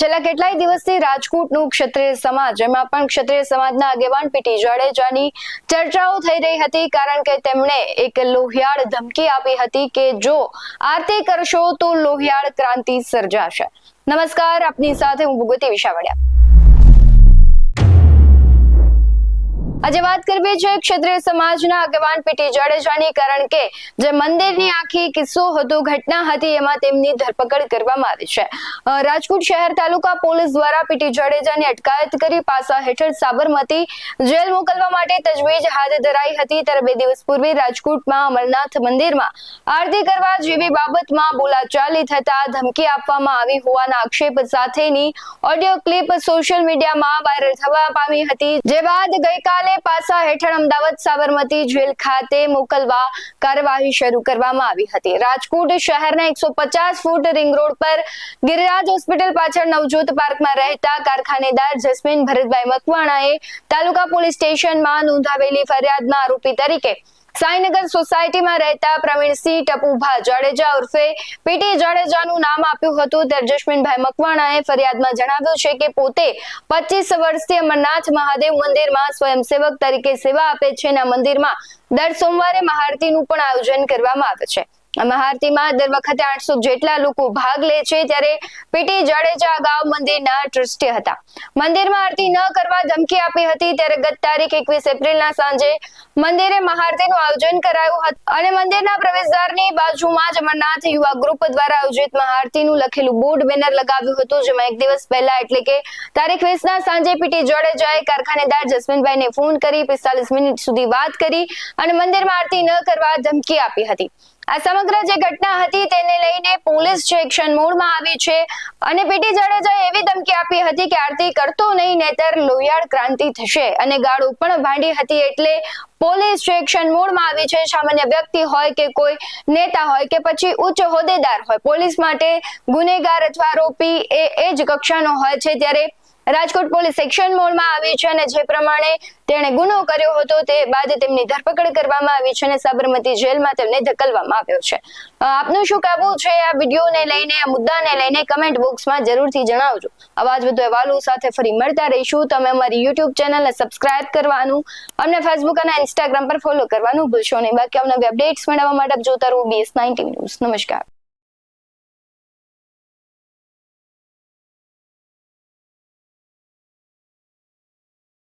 છેલ્લા કેટલાય દિવસથી રાજકોટનું ક્ષત્રિય સમાજ, એમાં પણ ક્ષત્રિય સમાજના આગેવાન પીટી જાડેજાની ચર્ચાઓ થઈ રહી હતી કારણ કે તેમણે એક લોહિયાળ ધમકી આપી હતી કે જો આરતી કરશો તો લોહિયાળ ક્રાંતિ સર્જાશે. નમસ્કાર, આપની સાથે હું ભૂગવતી વિશાવડિયા. આજે વાત કરવી છે ક્ષત્રિય સમાજના આગેવાન પીટી જાડેજાની, કારણ કે જે મંદિરની આખી કિસ્સો હતો ઘટના હતી, એમાં તેમની ધરપકડ કરવામાં આવી છે. રાજકોટ શહેર તાલુકા પોલીસ દ્વારા પીટી જાડેજાની અટકાયત કરી પાસા હેઠળ સાબરમતી જેલ મોકલવા માટે તજવીજ હાથ ધરાઈ હતી. ત્યારે બે દિવસ પૂર્વે રાજકોટમાં અમરનાથ મંદિરમાં આરતી કરવા જેવી બાબતમાં બોલાચાલી થતા ધમકી આપવામાં આવી હોવાના આક્ષેપ સાથેની ઓડિયો ક્લિપ સોશિયલ મીડિયામાં વાયરલ થવા પામી હતી. જે બાદ ગઈકાલે પાસા હેઠળ અમદાવાદ સાબરમતી જેલ ખાતે મોકલવા કાર્યવાહી શરૂ કરવામાં આવી હતી. રાજકોટ શહેરના એકસો પચાસ ફૂટ રિંગ રોડ પર ગિરિરાજ હોસ્પિટલ પાછળ નવજોત પાર્કમાં રહેતા કારખાનેદાર જસ્મીન ભરતભાઈ મકવાણાએ તાલુકા પોલીસ સ્ટેશનમાં નોંધાવેલી ફરિયાદમાં આરોપી તરીકે સાઈનગર સોસાયટીમાં રહેતા પ્રવીણસિંહ ટપુભા જાડેજા ઉર્ફે પીટી જાડેજાનું નામ આપ્યું હતું. ત્યારે જસ્મીનભાઈ મકવાણાએ ફરિયાદમાં જણાવ્યું છે કે પોતે પચીસ વર્ષથી અમરનાથ મહાદેવ મંદિરમાં સ્વયંસેવક તરીકે સેવા આપે છે અને મંદિરમાં દર સોમવારે મહાઆરતીનું પણ આયોજન કરવામાં આવે છે. આ મહાઆરતીમાં દર વખતે આઠસો જેટલા લોકો ભાગ લે છે ત્યારે પીટી જાડેજા અગાઉ મંદિરના ટ્રસ્ટી હતા. મંદિરમાં આરતી ન કરવા ધમકી આપી હતી ત્યારે ગત તારીખ એકવીસ એપ્રિલના સાંજે મંદિરે મહાઆરતીનું આયોજન કરાયું હતું, અને મંદિરના પ્રવેશદ્વારની બાજુમાં જ અમરનાથ યુવા ગ્રુપ દ્વારા આયોજિત મહાઆરતીનું લખેલું બોર્ડ બેનર લગાવ્યું હતું, જેમાં એક દિવસ પહેલા એટલે કે તારીખ વીસના સાંજે પીટી જાડેજાએ કારખાનેદાર જસમીનભાઈને ફોન કરી પિસ્તાલીસ મિનિટ સુધી વાત કરી અને મંદિરમાં આરતી ન કરવા ધમકી આપી હતી. આ સમગ્ર જે ઘટના હતી તેને લઈને પોલીસ જે એક્શન મોડમાં આવી છે અને પીટી જાડેજાએ એવી ધમકી આપી હતી કે આરતી કરતો નહીં, નહીતર લોહિયાળ ક્રાંતિ થશે અને ગાળો પણ ભાંડી હતી એટલે પોલીસ જે એક્શન મોડમાં આવી છે, સામાન્ય વ્યક્તિ હોય કે કોઈ નેતા હોય કે પછી ઉચ્ચ હોદ્દેદાર હોય, પોલીસ માટે ગુનેગાર અથવા આરોપી એ એ જ કક્ષાનો હોય છે. ત્યારે રાજકોટ પોલીસ એક્શન મોડમાં આવી છે અને જે પ્રમાણે તેણે ગુનો કર્યો હતો તે બાદ તેમની ધરપકડ કરવામાં આવી છે અને સાબરમતી જેલમાં તેમને ધકેલવામાં આવ્યો છે. આપનું શું કહેવું છે આ વિડીયોને લઈને, આ મુદ્દાને લઈને કમેન્ટ બોક્સમાં જરૂરથી જણાવજો. આવા જ વધુ અહેવાલો સાથે ફરી મળતા રહીશું. તમે અમારી યુટ્યુબ ચેનલને સબસ્ક્રાઇબ કરવાનું અમને ફેસબુક અને ઇન્સ્ટાગ્રામ પર ફોલો કરવાનું ભૂલશો નહીં. બાકી અમને અપડેટ્સ મેળવવા માટે જોતા રહો બીએસ નાઇન્ટી ન્યૂઝ નમસ્કાર.